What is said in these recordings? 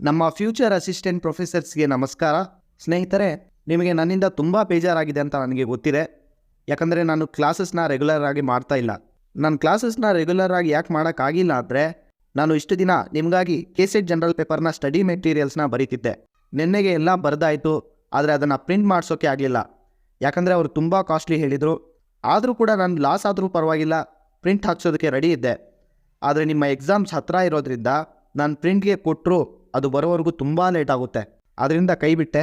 ನಮ್ಮ future assistant ಪ್ರೊಫೆಸರ್ಸ್ಗೆ ನಮಸ್ಕಾರ. ಸ್ನೇಹಿತರೆ, ನಿಮಗೆ ನನ್ನಿಂದ ತುಂಬ ಬೇಜಾರಾಗಿದೆ ಅಂತ ನನಗೆ ಗೊತ್ತಿದೆ. ಯಾಕಂದರೆ ನಾನು ಕ್ಲಾಸಸ್ನ ರೆಗ್ಯುಲರ್ ಆಗಿ ಮಾಡ್ತಾ ಇಲ್ಲ. ನಾನು ಕ್ಲಾಸಸ್ನ ರೆಗ್ಯುಲರ್ ಆಗಿ ಯಾಕೆ ಮಾಡೋಕ್ಕಾಗಿಲ್ಲ ಅಂದರೆ, ನಾನು ಇಷ್ಟು ದಿನ ನಿಮಗಾಗಿ ಕೆಸೆಟ್ ಜನರಲ್ ಪೇಪರ್ನ ಸ್ಟಡಿ ಮೆಟೀರಿಯಲ್ಸ್ನ ಬರೀತಿದ್ದೆ. ನಿನ್ನೆಗೆ ಎಲ್ಲ ಬರೆದಾಯಿತು, ಆದರೆ ಅದನ್ನು ಪ್ರಿಂಟ್ ಮಾಡಿಸೋಕೆ ಆಗಲಿಲ್ಲ. ಯಾಕಂದರೆ ಅವರು ತುಂಬ ಕಾಸ್ಟ್ಲಿ ಹೇಳಿದರು. ಆದರೂ ಕೂಡ ನಾನು ಲಾಸ್ ಆದರೂ ಪರವಾಗಿಲ್ಲ, ಪ್ರಿಂಟ್ ಹಾಕ್ಸೋದಕ್ಕೆ ರೆಡಿ ಇದ್ದೆ. ಆದರೆ ನಿಮ್ಮ ಎಕ್ಸಾಮ್ಸ್ ಹತ್ತಿರ ಇರೋದ್ರಿಂದ, ನಾನು ಪ್ರಿಂಟ್ಗೆ ಕೊಟ್ಟರು ಅದು ಬರೋವರೆಗೂ ತುಂಬ ಲೇಟ್ ಆಗುತ್ತೆ. ಅದರಿಂದ ಕೈ ಬಿಟ್ಟೆ.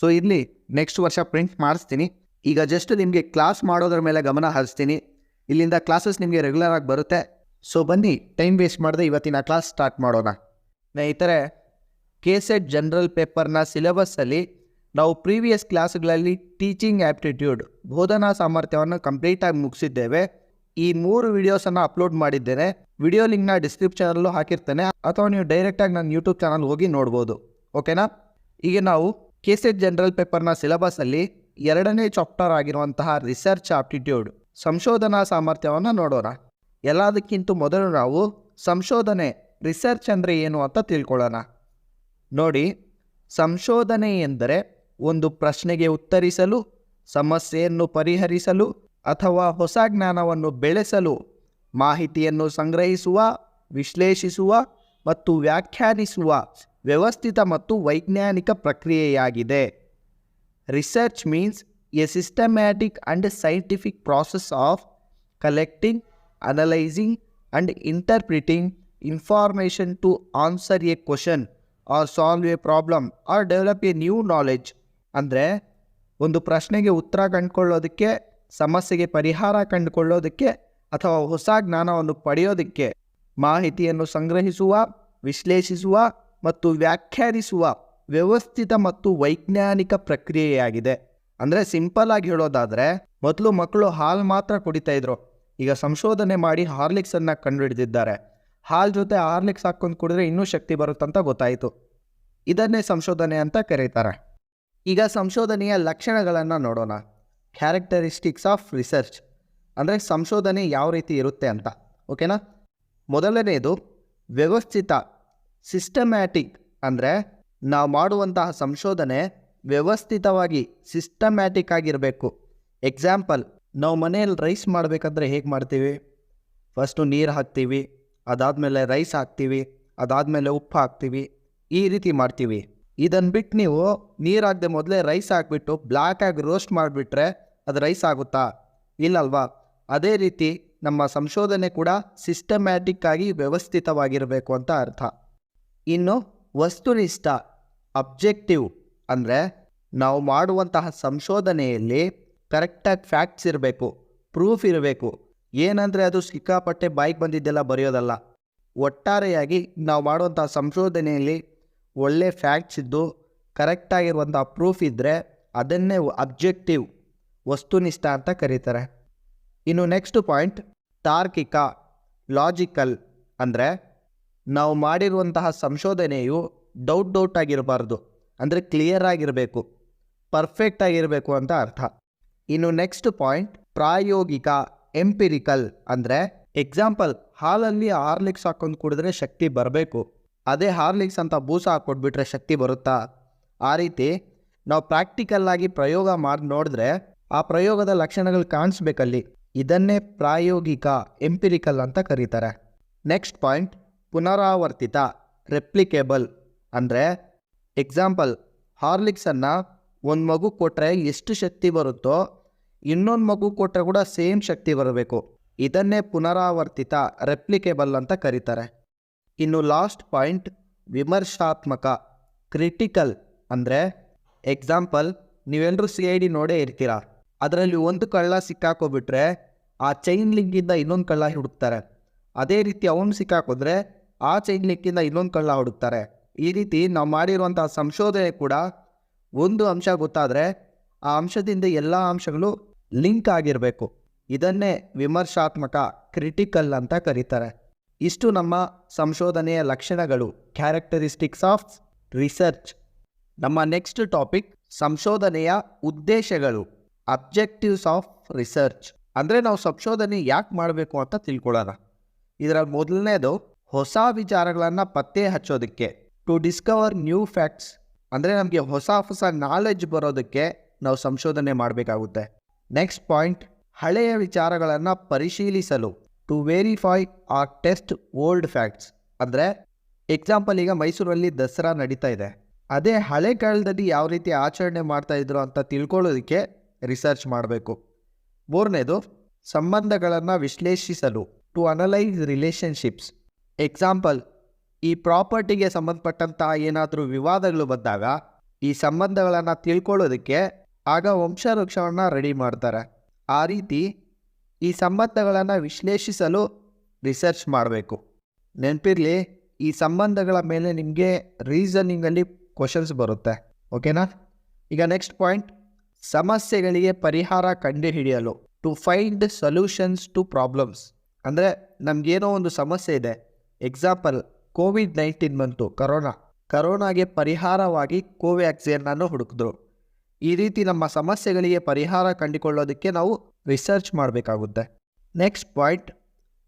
ಸೊ ಇರಲಿ ನೆಕ್ಸ್ಟ್ ವರ್ಷ ಪ್ರಿಂಟ್ ಮಾಡಿಸ್ತೀನಿ. ಈಗ ಜಸ್ಟ್ ನಿಮಗೆ ಕ್ಲಾಸ್ ಮಾಡೋದ್ರ ಮೇಲೆ ಗಮನ ಹರಿಸ್ತೀನಿ. ಇಲ್ಲಿಂದ ಕ್ಲಾಸಸ್ ನಿಮಗೆ ರೆಗ್ಯುಲರ್ ಆಗಿ ಬರುತ್ತೆ. ಸೊ ಬನ್ನಿ ಟೈಮ್ ವೇಸ್ಟ್ ಮಾಡದೆ ಇವತ್ತಿನ ಕ್ಲಾಸ್ ಸ್ಟಾರ್ಟ್ ಮಾಡೋಣ. ಸ್ನೇಹಿತರೆ ಕೆ ಸೆಟ್ ಜನರಲ್ ಪೇಪರ್ನ ಸಿಲೆಬಸ್ಸಲ್ಲಿ ನಾವು ಪ್ರೀವಿಯಸ್ ಕ್ಲಾಸ್ಗಳಲ್ಲಿ ಟೀಚಿಂಗ್ ಆ್ಯಪ್ಟಿಟ್ಯೂಡ್ ಬೋಧನಾ ಸಾಮರ್ಥ್ಯವನ್ನು ಕಂಪ್ಲೀಟಾಗಿ ಮುಗಿಸಿದ್ದೇವೆ. ಈ ಮೂರು ವಿಡಿಯೋಸನ್ನು ಅಪ್ಲೋಡ್ ಮಾಡಿದ್ದೇನೆ. ವಿಡಿಯೋ ಲಿಂಕ್ನ ಡಿಸ್ಕ್ರಿಪ್ಷನಲ್ಲೂ ಹಾಕಿರ್ತೇನೆ. ಅಥವಾ ನೀವು ಡೈರೆಕ್ಟಾಗಿ ನನ್ನ ಯೂಟ್ಯೂಬ್ ಚಾನಲ್ ಹೋಗಿ ನೋಡ್ಬೋದು. ಓಕೆನಾ ಈಗ ನಾವು ಕೆ ಸಿ ಜನರಲ್ ಪೇಪರ್ನ ಸಿಲೆಬಸ್ಸಲ್ಲಿ ಎರಡನೇ ಚಾಪ್ಟರ್ ಆಗಿರುವಂತಹ ರಿಸರ್ಚ್ ಆಪ್ಟಿಟ್ಯೂಡ್ ಸಂಶೋಧನಾ ಸಾಮರ್ಥ್ಯವನ್ನು ನೋಡೋಣ. ಎಲ್ಲದಕ್ಕಿಂತ ಮೊದಲು ನಾವು ಸಂಶೋಧನೆ ರಿಸರ್ಚ್ ಅಂದರೆ ಏನು ಅಂತ ತಿಳ್ಕೊಳ್ಳೋಣ. ನೋಡಿ, ಸಂಶೋಧನೆ ಎಂದರೆ ಒಂದು ಪ್ರಶ್ನೆಗೆ ಉತ್ತರಿಸಲು, ಸಮಸ್ಯೆಯನ್ನು ಪರಿಹರಿಸಲು ಅಥವಾ ಹೊಸ ಜ್ಞಾನವನ್ನು ಬೆಳೆಸಲು ಮಾಹಿತಿಯನ್ನು ಸಂಗ್ರಹಿಸುವ, ವಿಶ್ಲೇಷಿಸುವ ಮತ್ತು ವ್ಯಾಖ್ಯಾನಿಸುವ ವ್ಯವಸ್ಥಿತ ಮತ್ತು ವೈಜ್ಞಾನಿಕ ಪ್ರಕ್ರಿಯೆಯಾಗಿದೆ. Research means a systematic and scientific process of collecting analysing and interpreting information to answer a question or solve a problem or develop a new knowledge ಅಂದರೆ ಒಂದು ಪ್ರಶ್ನೆಗೆ ಉತ್ತರ ಕಂಡುಕೊಳ್ಳೋದಕ್ಕೆ, ಸಮಸ್ಯೆಗೆ ಪರಿಹಾರ ಕಂಡುಕೊಳ್ಳೋದಕ್ಕೆ ಅಥವಾ ಹೊಸ ಜ್ಞಾನವನ್ನು ಪಡೆಯೋದಕ್ಕೆ ಮಾಹಿತಿಯನ್ನು ಸಂಗ್ರಹಿಸುವ, ವಿಶ್ಲೇಷಿಸುವ ಮತ್ತು ವ್ಯಾಖ್ಯಾನಿಸುವ ವ್ಯವಸ್ಥಿತ ಮತ್ತು ವೈಜ್ಞಾನಿಕ ಪ್ರಕ್ರಿಯೆಯಾಗಿದೆ. ಅಂದರೆ ಸಿಂಪಲ್ ಆಗಿ ಹೇಳೋದಾದರೆ, ಮೊದಲು ಮಕ್ಕಳು ಹಾಲು ಮಾತ್ರ ಕುಡಿತಾ ಇದ್ರು. ಈಗ ಸಂಶೋಧನೆ ಮಾಡಿ ಹಾರ್ಲಿಕ್ಸನ್ನು ಕಂಡುಹಿಡಿದಿದ್ದಾರೆ. ಹಾಲು ಜೊತೆ ಹಾರ್ಲಿಕ್ಸ್ ಹಾಕ್ಕೊಂಡು ಕುಡಿದ್ರೆ ಇನ್ನೂ ಶಕ್ತಿ ಬರುತ್ತಂತ ಗೊತ್ತಾಯಿತು. ಇದನ್ನೇ ಸಂಶೋಧನೆ ಅಂತ ಕರೀತಾರೆ. ಈಗ ಸಂಶೋಧನೆಯ ಲಕ್ಷಣಗಳನ್ನು ನೋಡೋಣ. ಕ್ಯಾರೆಕ್ಟರಿಸ್ಟಿಕ್ಸ್ ಆಫ್ ರಿಸರ್ಚ್ ಅಂದರೆ ಸಂಶೋಧನೆ ಯಾವ ರೀತಿ ಇರುತ್ತೆ ಅಂತ ಓಕೆನಾ ಮೊದಲನೆಯದು ವ್ಯವಸ್ಥಿತ ಸಿಸ್ಟಮ್ಯಾಟಿಕ್ ಅಂದರೆ ನಾವು ಮಾಡುವಂತಹ ಸಂಶೋಧನೆ ವ್ಯವಸ್ಥಿತವಾಗಿ ಸಿಸ್ಟಮ್ಯಾಟಿಕ್ ಆಗಿರಬೇಕು. ಎಕ್ಸಾಂಪಲ್ ನಾವು ಮನೆಯಲ್ಲಿ ರೈಸ್ ಮಾಡಬೇಕಂದ್ರೆ ಹೇಗೆ ಮಾಡ್ತೀವಿ? ಫಸ್ಟು ನೀರು ಹಾಕ್ತೀವಿ, ಅದಾದಮೇಲೆ ರೈಸ್ ಹಾಕ್ತೀವಿ, ಅದಾದಮೇಲೆ ಉಪ್ಪು ಹಾಕ್ತೀವಿ, ಈ ರೀತಿ ಮಾಡ್ತೀವಿ. ಇದನ್ನು ಬಿಟ್ಟು ನೀವು ನೀರು ಹಾಕದೆ ಮೊದಲೇ ರೈಸ್ ಹಾಕ್ಬಿಟ್ಟು ಬ್ಲ್ಯಾಕಾಗಿ ರೋಸ್ಟ್ ಮಾಡಿಬಿಟ್ರೆ ಅದು ರೈಸ್ ಆಗುತ್ತಾ? ಇಲ್ಲಲ್ವಾ? ಅದೇ ರೀತಿ ನಮ್ಮ ಸಂಶೋಧನೆ ಕೂಡ ಸಿಸ್ಟಮ್ಯಾಟಿಕ್ ಆಗಿ ವ್ಯವಸ್ಥಿತವಾಗಿರಬೇಕು ಅಂತ ಅರ್ಥ. ಇನ್ನು ವಸ್ತುನಿಷ್ಠ ಅಬ್ಜೆಕ್ಟಿವ್ ಅಂದರೆ ನಾವು ಮಾಡುವಂತಹ ಸಂಶೋಧನೆಯಲ್ಲಿ ಕರೆಕ್ಟಾಗಿ ಫ್ಯಾಕ್ಟ್ಸ್ ಇರಬೇಕು ಪ್ರೂಫ್ ಇರಬೇಕು. ಏನಂದರೆ ಅದು ಸಿಕ್ಕಾಪಟ್ಟೆ ಬೈಕ್ ಬಂದಿದ್ದೆಲ್ಲ ಬರೆಯೋದಲ್ಲ. ಒಟ್ಟಾರೆಯಾಗಿ ನಾವು ಮಾಡುವಂಥ ಸಂಶೋಧನೆಯಲ್ಲಿ ಒಳ್ಳೆ ಫ್ಯಾಕ್ಟ್ಸ್ ಇದ್ದು ಕರೆಕ್ಟಾಗಿರುವಂಥ ಪ್ರೂಫ್ ಇದ್ದರೆ ಅದನ್ನೇ ಅಬ್ಜೆಕ್ಟಿವ್ ವಸ್ತುನಿಷ್ಠ ಅಂತ ಕರೀತಾರೆ. ಇನ್ನು ನೆಕ್ಸ್ಟ್ ಪಾಯಿಂಟ್ ತಾರ್ಕಿಕ ಲಾಜಿಕಲ್ ಅಂದರೆ ನಾವು ಮಾಡಿರುವಂತಹ ಸಂಶೋಧನೆಯು ಡೌಟ್ ಡೌಟ್ ಆಗಿರಬಾರ್ದು. ಅಂದರೆ ಕ್ಲಿಯರ್ ಆಗಿರಬೇಕು ಪರ್ಫೆಕ್ಟ್ ಆಗಿರಬೇಕು ಅಂತ ಅರ್ಥ. ಇನ್ನು ನೆಕ್ಸ್ಟ್ ಪಾಯಿಂಟ್ ಪ್ರಾಯೋಗಿಕ ಎಂಪಿರಿಕಲ್ ಅಂದರೆ ಎಕ್ಸಾಂಪಲ್ ಹಾಲಲ್ಲಿ ಹಾರ್ಲಿಕ್ಸ್ ಹಾಕೊಂಡು ಕುಡಿದ್ರೆ ಶಕ್ತಿ ಬರಬೇಕು. ಅದೇ ಹಾರ್ಲಿಕ್ಸ್ ಅಂತ ಬೂಸ ಹಾಕ್ಕೊಟ್ಬಿಟ್ರೆ ಶಕ್ತಿ ಬರುತ್ತಾ? ಆ ರೀತಿ ನಾವು ಪ್ರಾಕ್ಟಿಕಲ್ ಆಗಿ ಪ್ರಯೋಗ ಮಾಡಿ ನೋಡಿದ್ರೆ ಆ ಪ್ರಯೋಗದ ಲಕ್ಷಣಗಳು ಕಾಣಿಸ್ಬೇಕಲ್ಲಿ. ಇದನ್ನೇ ಪ್ರಾಯೋಗಿಕ ಎಂಪಿರಿಕಲ್ ಅಂತ ಕರೀತಾರೆ. ನೆಕ್ಸ್ಟ್ ಪಾಯಿಂಟ್, ಪುನರಾವರ್ತಿತ, ರೆಪ್ಲಿಕೇಬಲ್. ಅಂದರೆ ಎಕ್ಸಾಂಪಲ್, ಹಾರ್ಲಿಕ್ಸನ್ನು ಒಂದು ಮಗು ಕೊಟ್ಟರೆ ಎಷ್ಟು ಶಕ್ತಿ ಬರುತ್ತೋ, ಇನ್ನೊಂದು ಮಗು ಕೊಟ್ಟರೆ ಕೂಡ ಸೇಮ್ ಶಕ್ತಿ ಬರಬೇಕು. ಇದನ್ನೇ ಪುನರಾವರ್ತಿತ, ರೆಪ್ಲಿಕೇಬಲ್ ಅಂತ ಕರೀತಾರೆ. ಇನ್ನು ಲಾಸ್ಟ್ ಪಾಯಿಂಟ್, ವಿಮರ್ಶಾತ್ಮಕ, ಕ್ರಿಟಿಕಲ್. ಅಂದರೆ ಎಕ್ಸಾಂಪಲ್ ನೀವೆಲ್ಲರೂ ಸಿ ಐ ಡಿ ನೋಡೇ ಇರ್ತೀರ? ಅದರಲ್ಲಿ ಒಂದು ಕಳ್ಳ ಸಿಕ್ಕಾಕೋಬಿಟ್ರೆ ಆ ಚೈನ್ ಲಿಂಕಿಂದ ಇನ್ನೊಂದು ಕಳ್ಳ ಹುಡುಕ್ತಾರೆ. ಅದೇ ರೀತಿ ಅವನು ಸಿಕ್ಕಾಕೋದ್ರೆ ಆ ಚೈನ್ ಲಿಂಕಿಂದ ಇನ್ನೊಂದು ಕಳ್ಳ ಹುಡುಕ್ತಾರೆ. ಈ ರೀತಿ ನಾವು ಮಾಡಿರುವಂಥ ಸಂಶೋಧನೆ ಕೂಡ ಒಂದು ಅಂಶ ಗೊತ್ತಾದರೆ ಆ ಅಂಶದಿಂದ ಎಲ್ಲ ಅಂಶಗಳು ಲಿಂಕ್ ಆಗಿರಬೇಕು. ಇದನ್ನೇ ವಿಮರ್ಶಾತ್ಮಕ ಕ್ರಿಟಿಕಲ್ ಅಂತ ಕರೀತಾರೆ. ಇಷ್ಟು ನಮ್ಮ ಸಂಶೋಧನೆಯ ಲಕ್ಷಣಗಳು ಕ್ಯಾರೆಕ್ಟರಿಸ್ಟಿಕ್ಸ್ ಆಫ್ ರಿಸರ್ಚ್ ನಮ್ಮ ನೆಕ್ಸ್ಟ್ ಟಾಪಿಕ್ ಸಂಶೋಧನೆಯ ಉದ್ದೇಶಗಳು. ಅಬ್ಜೆಕ್ಟಿವ್ಸ್ ಆಫ್ ರಿಸರ್ಚ್ ಅಂದರೆ ನಾವು ಸಂಶೋಧನೆ ಯಾಕೆ ಮಾಡಬೇಕು ಅಂತ ತಿಳ್ಕೊಳ್ಳೋಣ. ಇದರ ಮೊದಲನೇದು ಹೊಸ ವಿಚಾರಗಳನ್ನು ಪತ್ತೆ ಹಚ್ಚೋದಕ್ಕೆ ಟು ಡಿಸ್ಕವರ್ ನ್ಯೂ ಫ್ಯಾಕ್ಟ್ಸ್ ಅಂದರೆ ನಮಗೆ ಹೊಸ ಹೊಸ ನಾಲೆಜ್ ಬರೋದಕ್ಕೆ ನಾವು ಸಂಶೋಧನೆ ಮಾಡಬೇಕಾಗುತ್ತೆ. ನೆಕ್ಸ್ಟ್ ಪಾಯಿಂಟ್ ಹಳೆಯ ವಿಚಾರಗಳನ್ನು ಪರಿಶೀಲಿಸಲು to verify or test old facts ಅಂದರೆ ಎಕ್ಸಾಂಪಲ್ ಈಗ ಮೈಸೂರಲ್ಲಿ ದಸರಾ ನಡೀತಾ ಇದೆ. ಅದೇ ಹಳೆ ಕಾಲದಲ್ಲಿ ಯಾವ ರೀತಿ ಆಚರಣೆ ಮಾಡ್ತಾ ಇದ್ರು ಅಂತ ತಿಳ್ಕೊಳ್ಳೋದಕ್ಕೆ ರಿಸರ್ಚ್ ಮಾಡಬೇಕು. ಮೂರನೇದು, ಸಂಬಂಧಗಳನ್ನು ವಿಶ್ಲೇಷಿಸಲು ಟು ಅನಲೈಸ್ ರಿಲೇಷನ್ಶಿಪ್ಸ್ ಎಕ್ಸಾಂಪಲ್ ಈ ಪ್ರಾಪರ್ಟಿಗೆ ಸಂಬಂಧಪಟ್ಟಂತಹ ಏನಾದರೂ ವಿವಾದಗಳು ಬಂದಾಗ, ಈ ಸಂಬಂಧಗಳನ್ನು ತಿಳ್ಕೊಳ್ಳೋದಕ್ಕೆ ಆಗ ವಂಶವೃಕ್ಷವನ್ನು ರೆಡಿ ಮಾಡ್ತಾರೆ. ಆ ರೀತಿ ಈ ಸಂಬಂಧಗಳನ್ನು ವಿಶ್ಲೇಷಿಸಲು ರಿಸರ್ಚ್ ಮಾಡಬೇಕು. ನೆನಪಿರಲಿ, ಈ ಸಂಬಂಧಗಳ ಮೇಲೆ ನಿಮಗೆ ರೀಸನಿಂಗಲ್ಲಿ ಕ್ವಶನ್ಸ್ ಬರುತ್ತೆ. ಓಕೆನಾ ಈಗ ನೆಕ್ಸ್ಟ್ ಪಾಯಿಂಟ್ ಸಮಸ್ಯೆಗಳಿಗೆ ಪರಿಹಾರ ಕಂಡುಹಿಡಿಯಲು to find solutions to problems ಅಂದರೆ ನಮಗೇನೋ ಒಂದು ಸಮಸ್ಯೆ ಇದೆ. ಎಕ್ಸಾಂಪಲ್ ಕೋವಿಡ್ ನೈನ್ಟೀನ್ ಬಂತು ಕರೋನಾ ಕರೋನಾಗೆ ಪರಿಹಾರವಾಗಿ ಕೋವ್ಯಾಕ್ಸಿನನ್ನು ಹುಡುಕಿದ್ರು. ಈ ರೀತಿ ನಮ್ಮ ಸಮಸ್ಯೆಗಳಿಗೆ ಪರಿಹಾರ ಕಂಡುಕೊಳ್ಳೋದಕ್ಕೆ ನಾವು ರಿಸರ್ಚ್ ಮಾಡಬೇಕಾಗುತ್ತೆ. ನೆಕ್ಸ್ಟ್ ಪಾಯಿಂಟ್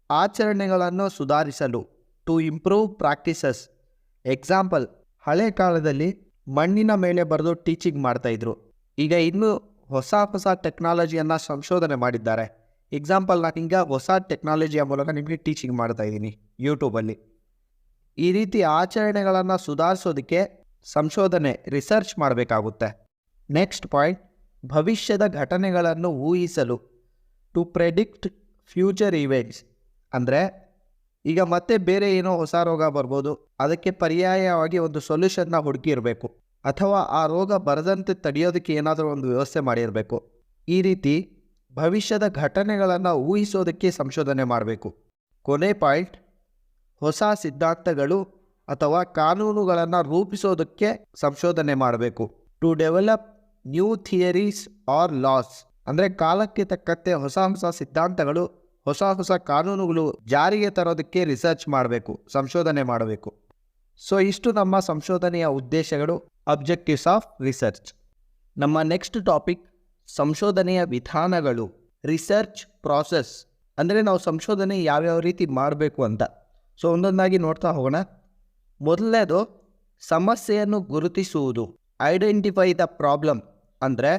ಆಚರಣೆಗಳನ್ನು ಸುಧಾರಿಸಲು ಟು ಇಂಪ್ರೂವ್ ಪ್ರಾಕ್ಟೀಸಸ್ ಎಕ್ಸಾಂಪಲ್ ಹಳೆ ಕಾಲದಲ್ಲಿ ಮಣ್ಣಿನ ಮೇಲೆ ಬರೆದು ಟೀಚಿಂಗ್ ಮಾಡ್ತಾಯಿದ್ರು ಈಗ ಇನ್ನೂ ಹೊಸ ಹೊಸ ಟೆಕ್ನಾಲಜಿಯನ್ನು ಸಂಶೋಧನೆ ಮಾಡಿದ್ದಾರೆ. ಎಕ್ಸಾಂಪಲ್ ನಾನು ಈಗ ಹೊಸ ಟೆಕ್ನಾಲಜಿಯ ಮೂಲಕ ನಿಮಗೆ ಟೀಚಿಂಗ್ ಮಾಡ್ತಾ ಇದ್ದೀನಿ ಯೂಟ್ಯೂಬಲ್ಲಿ ಈ ರೀತಿ ಆಚರಣೆಗಳನ್ನು ಸುಧಾರಿಸೋದಕ್ಕೆ ಸಂಶೋಧನೆ ರಿಸರ್ಚ್ ಮಾಡಬೇಕಾಗುತ್ತೆ. ನೆಕ್ಸ್ಟ್ ಪಾಯಿಂಟ್ ಭವಿಷ್ಯದ ಘಟನೆಗಳನ್ನು ಊಹಿಸಲು ಟು ಪ್ರೆಡಿಕ್ಟ್ ಫ್ಯೂಚರ್ ಈವೆಂಟ್ಸ್ ಅಂದರೆ, ಈಗ ಮತ್ತೆ ಬೇರೆ ಏನೋ ಹೊಸ ರೋಗ ಬರ್ಬೋದು, ಅದಕ್ಕೆ ಪರ್ಯಾಯವಾಗಿ ಒಂದು ಸೊಲ್ಯೂಷನ್ನ ಹುಡುಕಿರಬೇಕು ಅಥವಾ ಆ ರೋಗ ಬರದಂತೆ ತಡೆಯೋದಕ್ಕೆ ಏನಾದರೂ ಒಂದು ವ್ಯವಸ್ಥೆ ಮಾಡಿರಬೇಕು. ಈ ರೀತಿ ಭವಿಷ್ಯದ ಘಟನೆಗಳನ್ನು ಊಹಿಸೋದಕ್ಕೆ ಸಂಶೋಧನೆ ಮಾಡಬೇಕು. ಕೊನೆ ಪಾಯಿಂಟ್, ಹೊಸ ಸಿದ್ಧಾಂತಗಳು ಅಥವಾ ಕಾನೂನುಗಳನ್ನು ರೂಪಿಸೋದಕ್ಕೆ ಸಂಶೋಧನೆ ಮಾಡಬೇಕು. To develop new theories or laws ಅಂದರೆ ಕಾಲಕ್ಕೆ ತಕ್ಕಂತೆ ಹೊಸ ಹೊಸ ಸಿದ್ಧಾಂತಗಳು, ಹೊಸ ಹೊಸ ಕಾನೂನುಗಳು ಜಾರಿಗೆ ತರೋದಕ್ಕೆ ರಿಸರ್ಚ್ ಮಾಡಬೇಕು, ಸಂಶೋಧನೆ ಮಾಡಬೇಕು. ಸೊ ಇಷ್ಟು ನಮ್ಮ ಸಂಶೋಧನೆಯ ಉದ್ದೇಶಗಳು. ಅಬ್ಜೆಕ್ಟಿವ್ಸ್ ಆಫ್ ರಿಸರ್ಚ್ ನಮ್ಮ ನೆಕ್ಸ್ಟ್ ಟಾಪಿಕ್ ಸಂಶೋಧನೆಯ ವಿಧಾನಗಳು. ರಿಸರ್ಚ್ ಪ್ರಾಸೆಸ್ ಅಂದರೆ ನಾವು ಸಂಶೋಧನೆ ಯಾವ್ಯಾವ ರೀತಿ ಮಾಡಬೇಕು ಅಂತ. ಸೊ ಒಂದೊಂದಾಗಿ ನೋಡ್ತಾ ಹೋಗೋಣ. ಮೊದಲನೇದು, ಸಮಸ್ಯೆಯನ್ನು ಗುರುತಿಸುವುದು. ಐಡೆಂಟಿಫೈ ದ ಪ್ರಾಬ್ಲಮ್ ಅಂದರೆ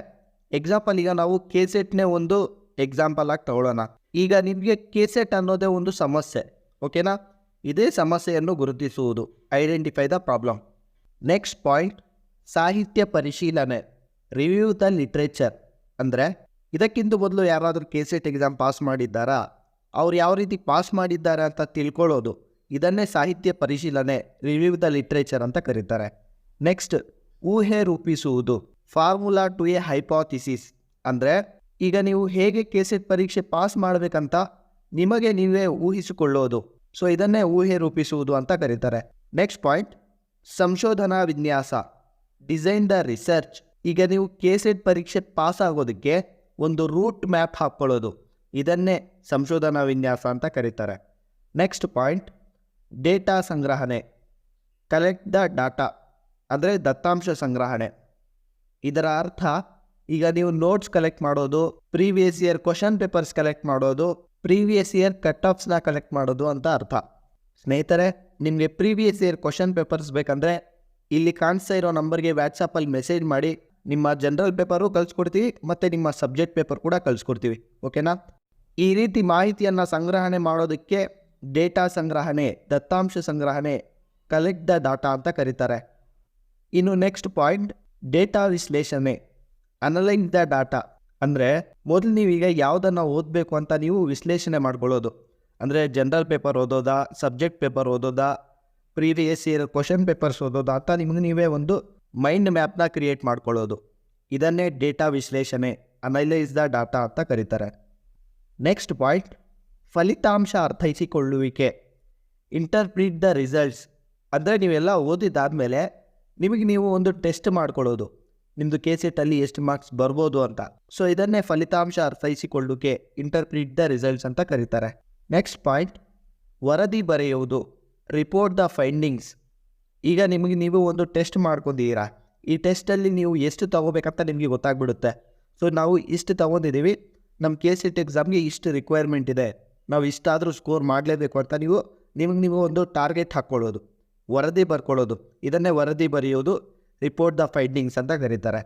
ಎಕ್ಸಾಂಪಲ್ ಈಗ ನಾವು ಕೆಸೆಟ್ನೇ ಒಂದು ಎಕ್ಸಾಂಪಲ್ ಆಗಿ ತಗೊಳ್ಳೋಣ. ಈಗ ನಿಮಗೆ ಕೇಸೆಟ್ ಅನ್ನೋದೇ ಒಂದು ಸಮಸ್ಯೆ. ಓಕೆನಾ ಇದೇ ಸಮಸ್ಯೆಯನ್ನು ಗುರುತಿಸುವುದು. Identify the problem next point ಸಾಹಿತ್ಯ ಪರಿಶೀಲನೆ ರಿವ್ಯೂ ದ ಲಿಟ್ರೇಚರ್ ಅಂದರೆ ಇದಕ್ಕಿಂತ ಮೊದಲು ಯಾರಾದರೂ ಕೆಸೆಟ್ ಎಕ್ಸಾಮ್ ಪಾಸ್ ಮಾಡಿದ್ದಾರಾ? ಅವ್ರು ಯಾವ ರೀತಿ ಪಾಸ್ ಮಾಡಿದ್ದಾರೆ ಅಂತ ತಿಳ್ಕೊಳ್ಳೋದು. ಇದನ್ನೇ ಸಾಹಿತ್ಯ ಪರಿಶೀಲನೆ ರಿವ್ಯೂ ದ ಲಿಟ್ರೇಚರ್ ಅಂತ ಕರೀತಾರೆ. ನೆಕ್ಸ್ಟ್ ಊಹೆ ರೂಪಿಸುವುದು. ಫಾರ್ಮುಲಾ ಟು ಎ ಹೈಪಾಥಿಸಿಸ್ ಅಂದರೆ ಈಗ ನೀವು ಹೇಗೆ ಕೆಸೆಟ್ ಪರೀಕ್ಷೆ ಪಾಸ್ ಮಾಡಬೇಕಂತ ನಿಮಗೆ ನೀವೇ ಊಹಿಸಿಕೊಳ್ಳೋದು. ಸೊ ಇದನ್ನೇ ಊಹೆ ರೂಪಿಸುವುದು ಅಂತ ಕರೀತಾರೆ. ನೆಕ್ಸ್ಟ್ ಪಾಯಿಂಟ್ ಸಂಶೋಧನಾ ವಿನ್ಯಾಸ. ಡಿಸೈನ್ ದ ರಿಸರ್ಚ್ ಈಗ ನೀವು ಕೆಸೆಟ್ ಪರೀಕ್ಷೆ ಪಾಸ್ ಆಗೋದಕ್ಕೆ ಒಂದು ರೂಟ್ ಮ್ಯಾಪ್ ಹಾಕ್ಕೊಳ್ಳೋದು. ಇದನ್ನೇ ಸಂಶೋಧನಾ ವಿನ್ಯಾಸ ಅಂತ ಕರೀತಾರೆ. ನೆಕ್ಸ್ಟ್ ಪಾಯಿಂಟ್ ಡೇಟಾ ಸಂಗ್ರಹಣೆ. ಕಲೆಕ್ಟ್ ದ ಡಾಟಾ ಅಂದರೆ ದತ್ತಾಂಶ ಸಂಗ್ರಹಣೆ. ಇದರ ಅರ್ಥ, ಈಗ ನೀವು ನೋಟ್ಸ್ ಕಲೆಕ್ಟ್ ಮಾಡೋದು previous year question papers collect ಮಾಡೋದು ಪ್ರೀವಿಯಸ್ ಇಯರ್ ಕಟ್ ಆಫ್ಸ್ನ ಕಲೆಕ್ಟ್ ಮಾಡೋದು ಅಂತ ಅರ್ಥ. ಸ್ನೇಹಿತರೆ, ನಿಮಗೆ ಪ್ರೀವಿಯಸ್ ಇಯರ್ ಕ್ವಶನ್ ಪೇಪರ್ಸ್ ಬೇಕಂದರೆ ಇಲ್ಲಿ ಕಾಣಿಸ್ತಾ ಇರೋ ನಂಬರ್ಗೆ ವ್ಯಾಟ್ಸಪ್ಪಲ್ಲಿ ಮೆಸೇಜ್ ಮಾಡಿ, ನಿಮ್ಮ ಜನರಲ್ ಪೇಪರು ಕಳಿಸ್ಕೊಡ್ತೀವಿ, ಮತ್ತು ನಿಮ್ಮ ಸಬ್ಜೆಕ್ಟ್ ಪೇಪರ್ ಕೂಡ ಕಳಿಸ್ಕೊಡ್ತೀವಿ ಓಕೆನಾ ಈ ರೀತಿ ಮಾಹಿತಿಯನ್ನು ಸಂಗ್ರಹಣೆ ಮಾಡೋದಕ್ಕೆ ಡೇಟಾ ಸಂಗ್ರಹಣೆ, ದತ್ತಾಂಶ ಸಂಗ್ರಹಣೆ ಕಲೆಕ್ಟ್ ದ ಡಾಟಾ ಅಂತ ಕರೀತಾರೆ. ಇನ್ನು ನೆಕ್ಸ್ಟ್ ಪಾಯಿಂಟ್ ಡೇಟಾ ವಿಶ್ಲೇಷಣೆ ಅನಲೈಸ್ ದ ಡಾಟಾ ಅಂದರೆ ಮೊದಲು ನೀವೀಗ ಯಾವುದನ್ನು ಓದಬೇಕು ಅಂತ ನೀವು ವಿಶ್ಲೇಷಣೆ ಮಾಡ್ಕೊಳ್ಳೋದು. ಅಂದರೆ ಜನರಲ್ ಪೇಪರ್ ಓದೋದಾ ಸಬ್ಜೆಕ್ಟ್ ಪೇಪರ್ ಓದೋದಾ ಪ್ರೀವಿಯಸ್ ಇಯರ್ ಕ್ವಶನ್ ಪೇಪರ್ಸ್ ಓದೋದು ಅಂತ ನಿಮಗೆ ನೀವೇ ಒಂದು ಮೈಂಡ್ ಮ್ಯಾಪ್ನ ಕ್ರಿಯೇಟ್ ಮಾಡ್ಕೊಳ್ಳೋದು. ಇದನ್ನೇ ಡೇಟಾ ವಿಶ್ಲೇಷಣೆ ಅನಲೈಸ್ ದ ಡಾಟಾ ಅಂತ ಕರೀತಾರೆ. ನೆಕ್ಸ್ಟ್ ಪಾಯಿಂಟ್ ಫಲಿತಾಂಶ ಅರ್ಥೈಸಿಕೊಳ್ಳುವಿಕೆ. ಇಂಟರ್ಪ್ರಿಟ್ ದ ರಿಸಲ್ಟ್ಸ್ ಅಂದರೆ ನೀವೆಲ್ಲ ಓದಿದ್ದಾದಮೇಲೆ ನಿಮಗೆ ನೀವು ಒಂದು ಟೆಸ್ಟ್ ಮಾಡ್ಕೊಳ್ಳೋದು. ನಿಮ್ಮದು ಕೆ ಸೆಟ್ಟಲ್ಲಿ ಎಷ್ಟು ಮಾರ್ಕ್ಸ್ ಬರ್ಬೋದು ಅಂತ. ಸೊ ಇದನ್ನೇ ಫಲಿತಾಂಶ ಅರ್ಥೈಸಿಕೊಳ್ಳುವಿಕೆ ಇಂಟರ್ಪ್ರಿಟ್ ದ ರಿಸಲ್ಟ್ಸ್ ಅಂತ ಕರೀತಾರೆ. ನೆಕ್ಸ್ಟ್ ಪಾಯಿಂಟ್ ವರದಿ ಬರೆಯುವುದು. ರಿಪೋರ್ಟ್ ದ ಫೈಂಡಿಂಗ್ಸ್ ಈಗ ನಿಮಗೆ ನೀವು ಒಂದು ಟೆಸ್ಟ್ ಮಾಡ್ಕೊಂಡಿದ್ದೀರಾ. ಈ ಟೆಸ್ಟಲ್ಲಿ ನೀವು ಎಷ್ಟು ತೊಗೋಬೇಕಂತ ನಿಮಗೆ ಗೊತ್ತಾಗ್ಬಿಡುತ್ತೆ. ಸೊ ನಾವು ಇಷ್ಟು ತೊಗೊಂಡಿದ್ದೀವಿ. ನಮ್ಮ ಕೆ ಸೆಟ್ ಎಕ್ಸಾಮ್ಗೆ ಇಷ್ಟು ರಿಕ್ವೈರ್ಮೆಂಟ್ ಇದೆ. ನಾವು ಇಷ್ಟಾದರೂ ಸ್ಕೋರ್ ಮಾಡಲೇಬೇಕು ಅಂತ ನೀವು, ನಿಮಗೆ ನೀವು ಒಂದು ಟಾರ್ಗೆಟ್ ಹಾಕ್ಕೊಳ್ಳೋದು. ವರದಿ ಬರ್ಕೊಳ್ಳೋದು. ಇದನ್ನೇ ವರದಿ ಬರೆಯೋದು ರಿಪೋರ್ಟ್ ದ ಫೈಂಡಿಂಗ್ಸ್ ಅಂತ ಕರೀತಾರೆ.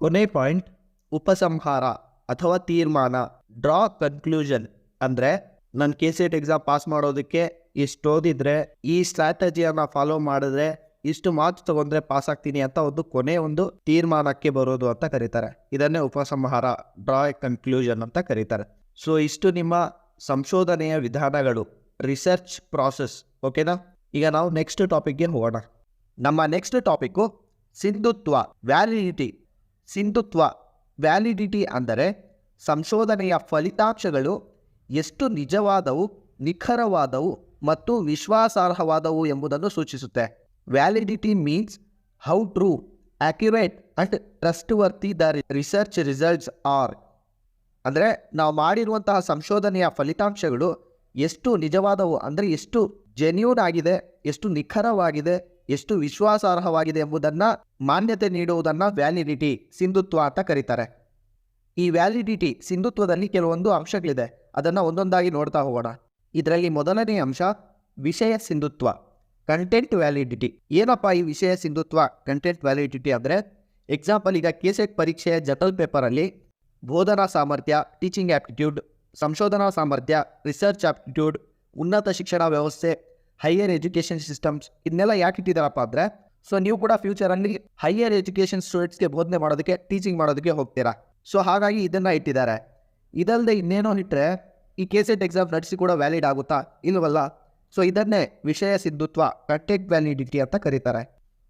ಕೊನೆ ಪಾಯಿಂಟ್ ಉಪಸಂಹಾರ ಅಥವಾ ತೀರ್ಮಾನ. ಡ್ರಾ ಕನ್ಕ್ಲೂಷನ್ ಅಂದರೆ ನನ್ನ ಕೆ ಸಿ ಎಟ್ ಎಕ್ಸಾಮ್ ಪಾಸ್ ಮಾಡೋದಕ್ಕೆ ಇಷ್ಟು ಓದಿದ್ರೆ, ಈ ಸ್ಟ್ರಾಟಜಿಯನ್ನು ಫಾಲೋ ಮಾಡಿದ್ರೆ ಇಷ್ಟು ಮಾರ್ಕ್ಸ್ ತಗೊಂಡ್ರೆ ಪಾಸ್ ಆಗ್ತೀನಿ ಅಂತ ಒಂದು ಕೊನೆ ಒಂದು ತೀರ್ಮಾನಕ್ಕೆ ಬರೋದು ಅಂತ ಕರೀತಾರೆ. ಇದನ್ನೇ ಉಪಸಂಹಾರ ಡ್ರಾ ಎ ಕನ್ಕ್ಲೂಷನ್ ಅಂತ ಕರೀತಾರೆ. ಸೊ ಇಷ್ಟು ನಿಮ್ಮ ಸಂಶೋಧನೆಯ ವಿಧಾನಗಳು ರಿಸರ್ಚ್ ಪ್ರಾಸೆಸ್ ಓಕೆನಾ ಈಗ ನಾವು ನೆಕ್ಸ್ಟ್ ಟಾಪಿಕ್ಗೆ ಹೋಗೋಣ. ನಮ್ಮ ನೆಕ್ಸ್ಟ್ ಟಾಪಿಕ್ಕು ಸಿಂಧುತ್ವ ವ್ಯಾಲಿಡಿಟಿ ಸಿಂಧುತ್ವ ವ್ಯಾಲಿಡಿಟಿ ಅಂದರೆ ಸಂಶೋಧನೆಯ ಫಲಿತಾಂಶಗಳು ಎಷ್ಟು ನಿಜವಾದವು, ನಿಖರವಾದವು ಮತ್ತು ವಿಶ್ವಾಸಾರ್ಹವಾದವು ಎಂಬುದನ್ನು ಸೂಚಿಸುತ್ತೆ. Validity means how true accurate and trust worthy the research results are ಅಂದರೆ ನಾವು ಮಾಡಿರುವಂತಹ ಸಂಶೋಧನೆಯ ಫಲಿತಾಂಶಗಳು ಎಷ್ಟು ನಿಜವಾದವು ಅಂದರೆ ಎಷ್ಟು ಜೆನ್ಯೂನ್ ಆಗಿದೆ, ಎಷ್ಟು ನಿಖರವಾಗಿದೆ, ಎಷ್ಟು ವಿಶ್ವಾಸಾರ್ಹವಾಗಿದೆ ಎಂಬುದನ್ನು ಮಾನ್ಯತೆ ನೀಡುವುದನ್ನು ವ್ಯಾಲಿಡಿಟಿ ಸಿಂಧುತ್ವ ಅಂತ ಕರೀತಾರೆ. ಈ ವ್ಯಾಲಿಡಿಟಿ ಸಿಂಧುತ್ವದಲ್ಲಿ ಕೆಲವೊಂದು ಅಂಶಗಳಿದೆ. ಅದನ್ನು ಒಂದೊಂದಾಗಿ ನೋಡ್ತಾ ಹೋಗೋಣ. ಇದರಲ್ಲಿ ಮೊದಲನೇ ಅಂಶ ವಿಷಯ ಸಿಂಧುತ್ವ ಕಂಟೆಂಟ್ ವ್ಯಾಲಿಡಿಟಿ ಏನಪ್ಪ ಈ ವಿಷಯ ಸಿಂಧುತ್ವ ಕಂಟೆಂಟ್ ವ್ಯಾಲಿಡಿಟಿ ಅಂದರೆ? ಎಕ್ಸಾಂಪಲ್ ಈಗ ಕೆಸೆಟ್ ಪರೀಕ್ಷೆಯ ಜಟಲ್ ಪೇಪರಲ್ಲಿ ಬೋಧನಾ ಸಾಮರ್ಥ್ಯ ಟೀಚಿಂಗ್ ಆಪ್ಟಿಟ್ಯೂಡ್ ಸಂಶೋಧನಾ ಸಾಮರ್ಥ್ಯ ರಿಸರ್ಚ್ ಆಪ್ಟಿಟ್ಯೂಡ್ ಉನ್ನತ ಶಿಕ್ಷಣ ವ್ಯವಸ್ಥೆ ಹೈಯರ್ ಎಜುಕೇಷನ್ ಸಿಸ್ಟಮ್ಸ್ ಇದನ್ನೆಲ್ಲ ಯಾಕೆ ಇಟ್ಟಿದ್ದಾರಪ್ಪ ಅಂದರೆ? ಸೊ ನೀವು ಕೂಡ ಫ್ಯೂಚರಲ್ಲಿ ಹೈಯರ್ ಎಜುಕೇಷನ್ ಸ್ಟೂಡೆಂಟ್ಸ್ಗೆ ಬೋಧನೆ ಮಾಡೋದಕ್ಕೆ ಟೀಚಿಂಗ್ ಮಾಡೋದಕ್ಕೆ ಹೋಗ್ತೀರಾ. ಸೊ ಹಾಗಾಗಿ ಇದನ್ನು ಇಟ್ಟಿದ್ದಾರೆ. ಇದಲ್ಲದೆ ಇನ್ನೇನೋ ಇಟ್ಟರೆ ಈ ಕೆ ಸೆಟ್ ಎಕ್ಸಾಮ್ ನಡೆಸಿ ಕೂಡ ವ್ಯಾಲಿಡ್ ಆಗುತ್ತಾ ಇಲ್ವಲ್ಲ? ಸೊ ಇದನ್ನೇ ವಿಷಯ ಸಿಂಧುತ್ವ ಕಂಟೆಂಟ್ ವ್ಯಾಲಿಡಿಟಿ ಅಂತ ಕರೀತಾರೆ.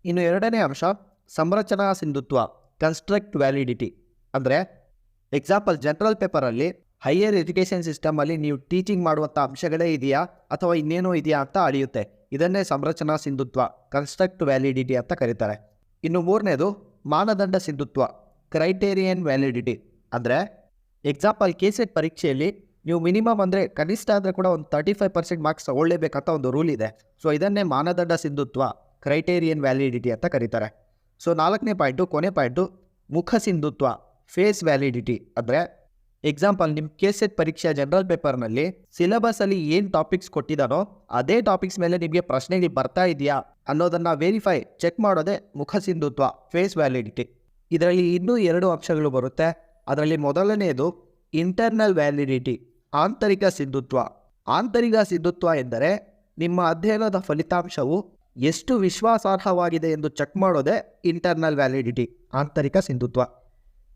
ಇನ್ನು ಎರಡನೇ ಅಂಶ, ಸಂರಚನಾ ಸಿಂಧುತ್ವ ಕನ್ಸ್ಟ್ರಕ್ಟ್ ವ್ಯಾಲಿಡಿಟಿ ಅಂದರೆ ಎಕ್ಸಾಂಪಲ್ ಜನರಲ್ ಪೇಪರಲ್ಲಿ ಹೈಯರ್ ಎಜುಕೇಷನ್ ಸಿಸ್ಟಮಲ್ಲಿ ನೀವು ಟೀಚಿಂಗ್ ಮಾಡುವಂಥ ಅಂಶಗಳೇ ಇದೆಯಾ ಅಥವಾ ಇನ್ನೇನೋ ಇದೆಯಾ ಅಂತ ಅಳಿಯುತ್ತೆ. ಇದನ್ನೇ ಸಂರಚನಾ ಸಿಂಧುತ್ವ ಕನ್ಸ್ಟ್ರಕ್ಟ್ ವ್ಯಾಲಿಡಿಟಿ ಅಂತ ಕರೀತಾರೆ. ಇನ್ನು ಮೂರನೇದು ಮಾನದಂಡ ಸಿಂಧುತ್ವ ಕ್ರೈಟೇರಿಯನ್ ವ್ಯಾಲಿಡಿಟಿ ಅಂದರೆ ಎಕ್ಸಾಂಪಲ್ ಕೆ ಸೆಟ್ ಪರೀಕ್ಷೆಯಲ್ಲಿ ನೀವು ಮಿನಿಮಮ್ ಅಂದರೆ ಕನಿಷ್ಠ ಆದರೆ ಕೂಡ ಒಂದು ತರ್ಟಿ ಫೈವ್ ಪರ್ಸೆಂಟ್ ಮಾರ್ಕ್ಸ್ ತಗೊಳ್ಳೇಬೇಕಂತ ಒಂದು ರೂಲ್ ಇದೆ. ಸೊ ಇದನ್ನೇ ಮಾನದಂಡ ಸಿಂಧುತ್ವ ಕ್ರೈಟೇರಿಯನ್ ವ್ಯಾಲಿಡಿಟಿ ಅಂತ ಕರೀತಾರೆ. ಸೊ ನಾಲ್ಕನೇ ಪಾಯಿಂಟು ಕೊನೆ ಪಾಯಿಂಟು ಮುಖ ಸಿಂಧುತ್ವ ಫೇಸ್ ವ್ಯಾಲಿಡಿಟಿ ಅಂದರೆ ಎಕ್ಸಾಂಪಲ್ ನಿಮ್ಮ ಕೆ ಸೆಟ್ ಪರೀಕ್ಷೆಯ ಜನರಲ್ ಪೇಪರ್ನಲ್ಲಿ ಸಿಲೆಬಸಲ್ಲಿ ಏನು ಟಾಪಿಕ್ಸ್ ಕೊಟ್ಟಿದ್ದಾನೋ ಅದೇ ಟಾಪಿಕ್ಸ್ ಮೇಲೆ ನಿಮಗೆ ಪ್ರಶ್ನೆಗಳು ಬರ್ತಾ ಇದೆಯಾ ಅನ್ನೋದನ್ನು ವೆರಿಫೈ ಚೆಕ್ ಮಾಡೋದೇ ಮುಖ ಸಿಂಧುತ್ವ ಫೇಸ್ ವ್ಯಾಲಿಡಿಟಿ ಇದರಲ್ಲಿ ಇನ್ನೂ ಎರಡು ಅಂಶಗಳು ಬರುತ್ತೆ. ಅದರಲ್ಲಿ ಮೊದಲನೆಯದು ಇಂಟರ್ನಲ್ ವ್ಯಾಲಿಡಿಟಿ ಆಂತರಿಕ ಸಿಂಧುತ್ವ. ಆಂತರಿಕ ಸಿಂಧುತ್ವ ಎಂದರೆ ನಿಮ್ಮ ಅಧ್ಯಯನದ ಫಲಿತಾಂಶವು ಎಷ್ಟು ವಿಶ್ವಾಸಾರ್ಹವಾಗಿದೆ ಎಂದು ಚೆಕ್ ಮಾಡೋದೇ ಇಂಟರ್ನಲ್ ವ್ಯಾಲಿಡಿಟಿ ಆಂತರಿಕ ಸಿಂಧುತ್ವ.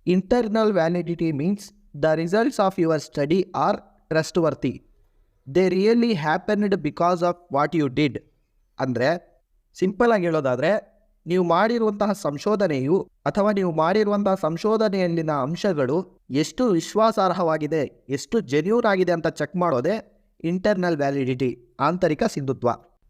Internal validity means the results of your study are trust worthy they really happened because of what you did ಅಂದರೆ ಸಿಂಪಲ್ ಆಗಿ ಹೇಳೋದಾದರೆ ನೀವು ಮಾಡಿರುವಂತಹ ಸಂಶೋಧನೆಯು ಅಥವಾ ನೀವು ಮಾಡಿರುವಂತಹ ಸಂಶೋಧನೆಯಲ್ಲಿನ ಅಂಶಗಳು ಎಷ್ಟು ವಿಶ್ವಾಸಾರ್ಹವಾಗಿದೆ, ಎಷ್ಟು ಜೆನ್ಯೂನ್ ಆಗಿದೆ ಅಂತ ಚೆಕ್ ಮಾಡೋದೇ ಇಂಟರ್ನಲ್ ವ್ಯಾಲಿಡಿಟಿ ಆಂತರಿಕ ಸಿಂಧುತ್ವ.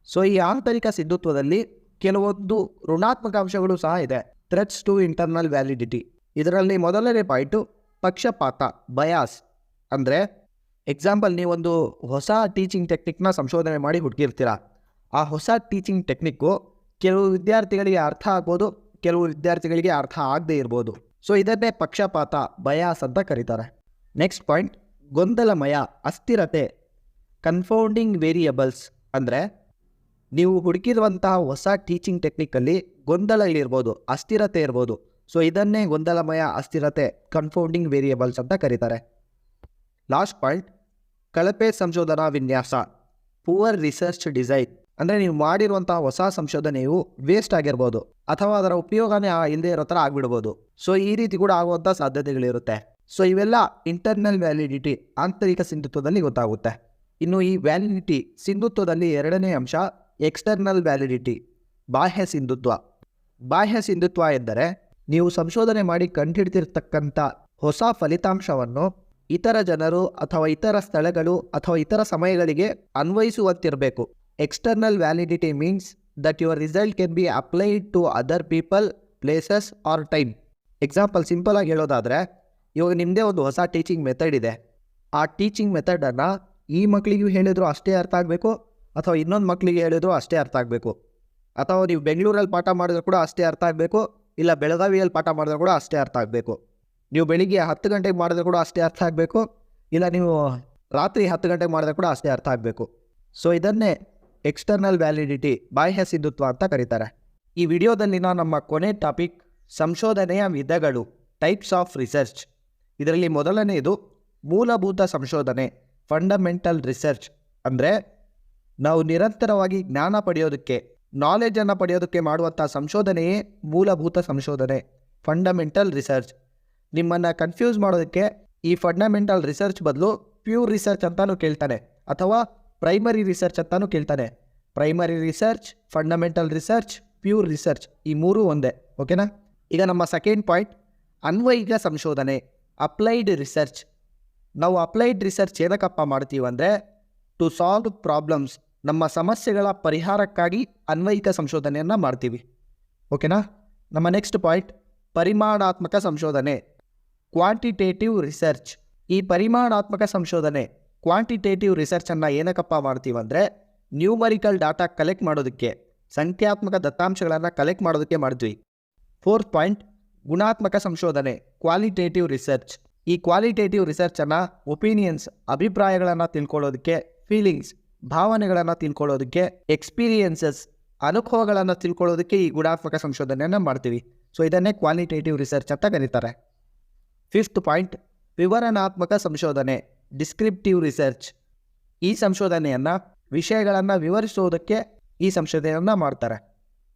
ಸೊ ಈ ಆಂತರಿಕ ಸಿಂಧುತ್ವದಲ್ಲಿ ಕೆಲವೊಂದು ಋಣಾತ್ಮಕ ಅಂಶಗಳು ಸಹ ಇದೆ. ಥ್ರೆಟ್ಸ್ ಟು ಇಂಟರ್ನಲ್ ವ್ಯಾಲಿಡಿಟಿ ಇದರಲ್ಲಿ ಮೊದಲನೇ ಪಾಯಿಂಟು ಪಕ್ಷಪಾತ ಬಯಾಸ್ ಅಂದರೆ ಎಕ್ಸಾಂಪಲ್ ನೀವೊಂದು ಹೊಸ ಟೀಚಿಂಗ್ ಟೆಕ್ನಿಕ್ನ ಸಂಶೋಧನೆ ಮಾಡಿ ಹುಡುಕಿರ್ತೀರ ಆ ಹೊಸ ಟೀಚಿಂಗ್ ಟೆಕ್ನಿಕ್ಕು ಕೆಲವು ವಿದ್ಯಾರ್ಥಿಗಳಿಗೆ ಅರ್ಥ ಆಗ್ಬೋದು, ಕೆಲವು ವಿದ್ಯಾರ್ಥಿಗಳಿಗೆ ಅರ್ಥ ಆಗದೇ ಇರ್ಬೋದು. ಸೊ ಇದನ್ನೇ ಪಕ್ಷಪಾತ, ಬಯಾಸ್ ಅಂತ ಕರೀತಾರೆ. ನೆಕ್ಸ್ಟ್ ಪಾಯಿಂಟ್ ಗೊಂದಲಮಯ, ಅಸ್ಥಿರತೆ ಕನ್ಫೌಂಡಿಂಗ್ ವೇರಿಯಬಲ್ಸ್ ಅಂದರೆ ನೀವು ಹುಡುಕಿರುವಂತಹ ಹೊಸ ಟೀಚಿಂಗ್ ಟೆಕ್ನಿಕಲ್ಲಿ ಗೊಂದಲ ಇರ್ಬೋದು, ಅಸ್ಥಿರತೆ ಇರ್ಬೋದು. ಸೊ ಇದನ್ನೇ ಗೊಂದಲಮಯ, ಅಸ್ಥಿರತೆ ಕನ್ಫೌಂಡಿಂಗ್ ವೇರಿಯಬಲ್ಸ್ ಅಂತ ಕರೀತಾರೆ. ಲಾಸ್ಟ್ ಪಾಯಿಂಟ್ ಕಳಪೆ ಸಂಶೋಧನಾ ವಿನ್ಯಾಸ ಪುವರ್ ರಿಸರ್ಚ್ ಡಿಸೈನ್ ಅಂದರೆ ನೀವು ಮಾಡಿರುವಂತಹ ಹೊಸ ಸಂಶೋಧನೆಯು ವೇಸ್ಟ್ ಆಗಿರ್ಬೋದು ಅಥವಾ ಅದರ ಉಪಯೋಗನೇ ಇಲ್ಲದೆ ಇರೋ ಥರ ಆಗಿಬಿಡ್ಬೋದು. ಸೊ ಈ ರೀತಿ ಕೂಡ ಆಗುವಂಥ ಸಾಧ್ಯತೆಗಳಿರುತ್ತೆ. ಸೊ ಇವೆಲ್ಲ ಇಂಟರ್ನಲ್ ವ್ಯಾಲಿಡಿಟಿ ಆಂತರಿಕ ಸಿಂಧುತ್ವದಲ್ಲಿ ಗೊತ್ತಾಗುತ್ತೆ. ಇನ್ನು ಈ ವ್ಯಾಲಿಡಿಟಿ ಸಿಂಧುತ್ವದಲ್ಲಿ ಎರಡನೇ ಅಂಶ ಎಕ್ಸ್ಟರ್ನಲ್ ವ್ಯಾಲಿಡಿಟಿ ಬಾಹ್ಯ ಸಿಂಧುತ್ವ. ಬಾಹ್ಯ ಸಿಂಧುತ್ವ ಎಂದರೆ ನೀವು ಸಂಶೋಧನೆ ಮಾಡಿ ಕಂಡುಹಿಡ್ತಿರ್ತಕ್ಕಂಥ ಹೊಸ ಫಲಿತಾಂಶವನ್ನು ಇತರ ಜನರು ಅಥವಾ ಇತರ ಸ್ಥಳಗಳು ಅಥವಾ ಇತರ ಸಮಯಗಳಿಗೆ ಅನ್ವಯಿಸುವಂತಿರಬೇಕು. External validity means that your result can be applied to other people places or time example simple ಆಗಿ ಹೇಳೋದಾದರೆ, ಇವಾಗ ನಿಮ್ಮದೇ ಒಂದು ಹೊಸ ಟೀಚಿಂಗ್ ಮೆಥಡ್ ಇದೆ. ಆ ಟೀಚಿಂಗ್ ಮೆಥಡನ್ನು ಈ ಮಕ್ಕಳಿಗೂ ಹೇಳಿದ್ರು ಅಷ್ಟೇ ಅರ್ಥ ಆಗಬೇಕು, ಅಥವಾ ಇನ್ನೊಂದು ಮಕ್ಕಳಿಗೆ ಹೇಳಿದ್ರು ಅಷ್ಟೇ ಅರ್ಥ ಆಗಬೇಕು. ಅಥವಾ ನೀವು ಬೆಂಗಳೂರಲ್ಲಿ ಪಾಠ ಮಾಡಿದ್ರು ಕೂಡ ಅಷ್ಟೇ ಅರ್ಥ ಆಗಬೇಕು, ಇಲ್ಲ ಬೆಳಗಾವಿಯಲ್ಲಿ ಪಾಠ ಮಾಡಿದ್ರು ಕೂಡ ಅಷ್ಟೇ ಅರ್ಥ ಆಗಬೇಕು. ನೀವು ಬೆಳಿಗ್ಗೆ ಹತ್ತು ಗಂಟೆಗೆ ಮಾಡಿದ್ರು ಕೂಡ ಅಷ್ಟೇ ಅರ್ಥ ಆಗಬೇಕು, ಇಲ್ಲ ನೀವು ರಾತ್ರಿ ಹತ್ತು ಗಂಟೆಗೆ ಮಾಡಿದ್ರೆ ಕೂಡ ಅಷ್ಟೇ ಅರ್ಥ ಆಗಬೇಕು. ಸೊ ಇದನ್ನೇ ಎಕ್ಸ್ಟರ್ನಲ್ ವ್ಯಾಲಿಡಿಟಿ ಬಾಹ್ಯ ಸಿಂಧುತ್ವ ಅಂತ ಕರೀತಾರೆ. ಈ ವಿಡಿಯೋದಲ್ಲಿನ ನಮ್ಮ ಕೊನೆ ಟಾಪಿಕ್ ಸಂಶೋಧನೆಯ ವಿಧಗಳು ಟೈಪ್ಸ್ ಆಫ್ ರಿಸರ್ಚ್ ಇದರಲ್ಲಿ ಮೊದಲನೆಯದು, ಮೂಲಭೂತ ಸಂಶೋಧನೆ ಫಂಡಮೆಂಟಲ್ ರಿಸರ್ಚ್ ಅಂದರೆ, ನಾವು ನಿರಂತರವಾಗಿ ಜ್ಞಾನ ಪಡೆಯೋದಕ್ಕೆ ನಾಲೆಜನ್ನು ಪಡೆಯೋದಕ್ಕೆ ಮಾಡುವಂಥ ಸಂಶೋಧನೆಯೇ ಮೂಲಭೂತ ಸಂಶೋಧನೆ ಫಂಡಮೆಂಟಲ್ ರಿಸರ್ಚ್ ನಿಮ್ಮನ್ನು ಕನ್ಫ್ಯೂಸ್ ಮಾಡೋದಕ್ಕೆ ಈ ಫಂಡಮೆಂಟಲ್ ರಿಸರ್ಚ್ ಬದಲು ಪ್ಯೂರ್ ರಿಸರ್ಚ್ ಅಂತಲೂ ಕೇಳ್ತಾನೆ ಅಥವಾ ಪ್ರೈಮರಿ ರಿಸರ್ಚ್ ಅಂತಾನು ಕೇಳ್ತಾನೆ. Primary research fundamental research pure research ಈ ಮೂರೂ ಒಂದೇ, ಓಕೆನಾ? ಈಗ ನಮ್ಮ ಸೆಕೆಂಡ್ ಪಾಯಿಂಟ್ ಅನ್ವಯಿಕ ಸಂಶೋಧನೆ ಅಪ್ಲೈಡ್ ರಿಸರ್ಚ್ ನಾವು ಅಪ್ಲೈಡ್ ರಿಸರ್ಚ್ ಏನಕ್ಕಪ್ಪ ಮಾಡ್ತೀವಂದರೆ ಟು ಸಾಲ್ವ್ ಪ್ರಾಬ್ಲಮ್ಸ್ ನಮ್ಮ ಸಮಸ್ಯೆಗಳ ಪರಿಹಾರಕ್ಕಾಗಿ ಅನ್ವಯಿಕ ಸಂಶೋಧನೆಯನ್ನು ಮಾಡ್ತೀವಿ. ಓಕೆನಾ? ನಮ್ಮ ನೆಕ್ಸ್ಟ್ ಪಾಯಿಂಟ್ ಪರಿಮಾಣಾತ್ಮಕ ಸಂಶೋಧನೆ. ಕ್ವಾಂಟಿಟೇಟಿವ್ ರಿಸರ್ಚ್ ಈ ಪರಿಮಾಣಾತ್ಮಕ ಸಂಶೋಧನೆ ಕ್ವಾಂಟಿಟೇಟಿವ್ ರಿಸರ್ಚನ್ನು ಏನಕ್ಕಪ್ಪ ಮಾಡ್ತೀವಂದರೆ ನ್ಯೂಮರಿಕಲ್ ಡಾಟಾ ಕಲೆಕ್ಟ್ ಮಾಡೋದಕ್ಕೆ, ಸಂಖ್ಯಾತ್ಮಕ ದತ್ತಾಂಶಗಳನ್ನು ಕಲೆಕ್ಟ್ ಮಾಡೋದಕ್ಕೆ ಮಾಡ್ತೀವಿ. ಫೋರ್ತ್ ಪಾಯಿಂಟ್ ಗುಣಾತ್ಮಕ ಸಂಶೋಧನೆ ಕ್ವಾಲಿಟೇಟಿವ್ ರಿಸರ್ಚ್ ಈ ಕ್ವಾಲಿಟೇಟಿವ್ ರಿಸರ್ಚನ್ನು ಒಪಿನಿಯನ್ಸ್ ಅಭಿಪ್ರಾಯಗಳನ್ನು ತಿಳ್ಕೊಳ್ಳೋದಕ್ಕೆ ಫೀಲಿಂಗ್ಸ್ ಭಾವನೆಗಳನ್ನು ತಿಳ್ಕೊಳ್ಳೋದಕ್ಕೆ ಎಕ್ಸ್ಪೀರಿಯನ್ಸಸ್ ಅನುಭವಗಳನ್ನು ತಿಳ್ಕೊಳ್ಳೋದಕ್ಕೆ ಈ ಗುಣಾತ್ಮಕ ಸಂಶೋಧನೆಯನ್ನು ಮಾಡ್ತೀವಿ. ಸೊ ಇದನ್ನೇ ಕ್ವಾಲಿಟೇಟಿವ್ ರಿಸರ್ಚ್ ಅಂತ ಕರೀತಾರೆ. ಫಿಫ್ತ್ ಪಾಯಿಂಟ್ ವಿವರಣಾತ್ಮಕ ಸಂಶೋಧನೆ. Descriptive research. ಈ ಸಂಶೋಧನೆಯನ್ನು, ವಿಷಯಗಳನ್ನು ವಿವರಿಸುವುದಕ್ಕೆ ಈ ಸಂಶೋಧನೆಯನ್ನು ಮಾಡ್ತಾರೆ.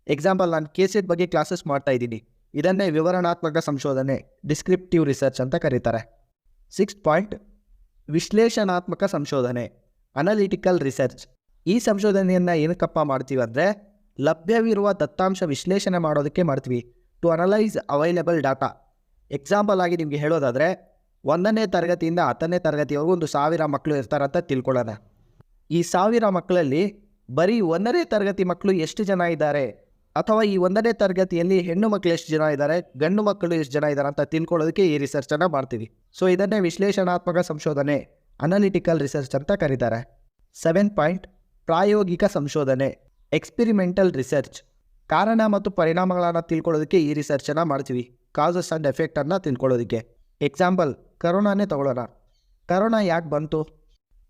ಎಕ್ಸಾಂಪಲ್ ನಾನು ಕೇಸೆಟ್ ಬಗ್ಗೆ ಕ್ಲಾಸಸ್ ಮಾಡ್ತಾ ಇದ್ದೀನಿ. ಇದನ್ನೇ ವಿವರಣಾತ್ಮಕ ಸಂಶೋಧನೆ, ಡಿಸ್ಕ್ರಿಪ್ಟಿವ್ ರಿಸರ್ಚ್ ಅಂತ ಕರೀತಾರೆ. ಸಿಕ್ಸ್ ಪಾಯಿಂಟ್ ವಿಶ್ಲೇಷಣಾತ್ಮಕ ಸಂಶೋಧನೆ ಅನಲಿಟಿಕಲ್ ರಿಸರ್ಚ್ ಈ ಸಂಶೋಧನೆಯನ್ನು ಏನಕ್ಕಪ್ಪ ಮಾಡ್ತೀವಿ ಅಂದರೆ ಲಭ್ಯವಿರುವ ದತ್ತಾಂಶ ವಿಶ್ಲೇಷಣೆ ಮಾಡೋದಕ್ಕೆ ಮಾಡ್ತೀವಿ. To analyse available data example ಆಗಿ ನಿಮಗೆ ಹೇಳೋದಾದರೆ ಒಂದನೇ ತರಗತಿಯಿಂದ ಹತ್ತನೇ ತರಗತಿವರೆಗೂ ಒಂದು ಸಾವಿರ ಮಕ್ಕಳು ಇರ್ತಾರಂತ ತಿಳ್ಕೊಳ್ಳೋಣ. ಈ ಸಾವಿರ ಮಕ್ಕಳಲ್ಲಿ ಬರೀ ಒಂದನೇ ತರಗತಿ ಮಕ್ಕಳು ಎಷ್ಟು ಜನ ಇದ್ದಾರೆ? ಅಥವಾ ಈ ಒಂದನೇ ತರಗತಿಯಲ್ಲಿ ಹೆಣ್ಣು ಮಕ್ಕಳು ಎಷ್ಟು ಜನ ಇದ್ದಾರೆ? ಗಂಡು ಮಕ್ಕಳು ಎಷ್ಟು ಜನ ಇದ್ದಾರೆ ಅಂತ ತಿಳ್ಕೊಳ್ಳೋದಕ್ಕೆ ಈ ರಿಸರ್ಚನ್ನು ಮಾಡ್ತೀವಿ. ಸೊ ಇದನ್ನೇ ವಿಶ್ಲೇಷಣಾತ್ಮಕ ಸಂಶೋಧನೆ ಅನಾಲಿಟಿಕಲ್ ರಿಸರ್ಚ್ ಅಂತ ಕರೀತಾರೆ. ಸೆವೆನ್ ಪಾಯಿಂಟ್ ಪ್ರಾಯೋಗಿಕ ಸಂಶೋಧನೆ ಎಕ್ಸ್ಪಿರಿಮೆಂಟಲ್ ರಿಸರ್ಚ್ ಕಾರಣ ಮತ್ತು ಪರಿಣಾಮಗಳನ್ನು ತಿಳ್ಕೊಳ್ಳೋದಕ್ಕೆ ಈ ರಿಸರ್ಚನ್ನು ಮಾಡ್ತೀವಿ. ಕಾಸಸ್ ಆ್ಯಂಡ್ ಎಫೆಕ್ಟನ್ನು ತಿಳ್ಕೊಳ್ಳೋದಕ್ಕೆ. ಎಕ್ಸಾಂಪಲ್ ಕರೋನಾನೇ ತಗೊಳ್ಳೋಣ. ಕರೋನಾ ಯಾಕೆ ಬಂತು?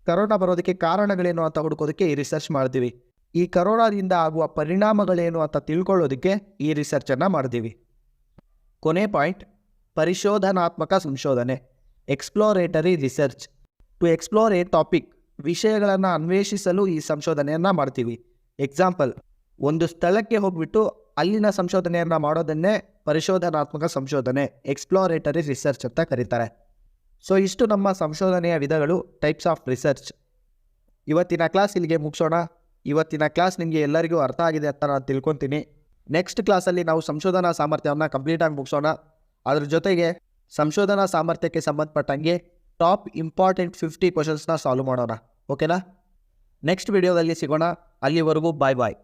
ಕರೋನಾ ಬರೋದಕ್ಕೆ ಕಾರಣಗಳೇನು ಅಂತ ಹುಡುಕೋದಕ್ಕೆ ಈ ರಿಸರ್ಚ್ ಮಾಡ್ತೀವಿ. ಈ ಕರೋನಾದಿಂದ ಆಗುವ ಪರಿಣಾಮಗಳೇನು ಅಂತ ತಿಳ್ಕೊಳ್ಳೋದಕ್ಕೆ ಈ ರಿಸರ್ಚನ್ನು ಮಾಡ್ತೀವಿ. ಕೊನೆ ಪಾಯಿಂಟ್, ಪರಿಶೋಧನಾತ್ಮಕ ಸಂಶೋಧನೆ exploratory research to explore a topic ವಿಷಯಗಳನ್ನು ಅನ್ವೇಷಿಸಲು ಈ ಸಂಶೋಧನೆಯನ್ನು ಮಾಡ್ತೀವಿ. ಎಕ್ಸಾಂಪಲ್ ಒಂದು ಸ್ಥಳಕ್ಕೆ ಹೋಗ್ಬಿಟ್ಟು ಅಲ್ಲಿನ ಸಂಶೋಧನೆಯನ್ನು ಮಾಡೋದನ್ನೇ ಪರಿಶೋಧನಾತ್ಮಕ ಸಂಶೋಧನೆ ಎಕ್ಸ್ಪ್ಲೋರೇಟರಿ ರಿಸರ್ಚ್ ಅಂತ ಕರೀತಾರೆ. ಸೊ ಇಷ್ಟು ನಮ್ಮ ಸಂಶೋಧನೆಯ ವಿಧಗಳು ಟೈಪ್ಸ್ ಆಫ್ ರಿಸರ್ಚ್ ಇವತ್ತಿನ ಕ್ಲಾಸ್ ಇಲ್ಲಿಗೆ ಮುಗಿಸೋಣ. ಇವತ್ತಿನ ಕ್ಲಾಸ್ ನಿಮಗೆ ಎಲ್ಲರಿಗೂ ಅರ್ಥ ಆಗಿದೆ ಅಂತ ನಾನು ತಿಳ್ಕೊತೀನಿ. ನೆಕ್ಸ್ಟ್ ಕ್ಲಾಸಲ್ಲಿ ನಾವು ಸಂಶೋಧನಾ ಸಾಮರ್ಥ್ಯವನ್ನು ಕಂಪ್ಲೀಟಾಗಿ ಮುಗಿಸೋಣ. ಅದ್ರ ಜೊತೆಗೆ ಸಂಶೋಧನಾ ಸಾಮರ್ಥ್ಯಕ್ಕೆ ಸಂಬಂಧಪಟ್ಟಂಗೆ ಟಾಪ್ ಇಂಪಾರ್ಟೆಂಟ್ ಫಿಫ್ಟಿ ಕ್ವಶನ್ಸ್ನ ಸಾಲ್ವ್ ಮಾಡೋಣ. ಓಕೆನಾ ನೆಕ್ಸ್ಟ್ ವಿಡಿಯೋದಲ್ಲಿ ಸಿಗೋಣ. ಅಲ್ಲಿವರೆಗೂ ಬಾಯ್ ಬಾಯ್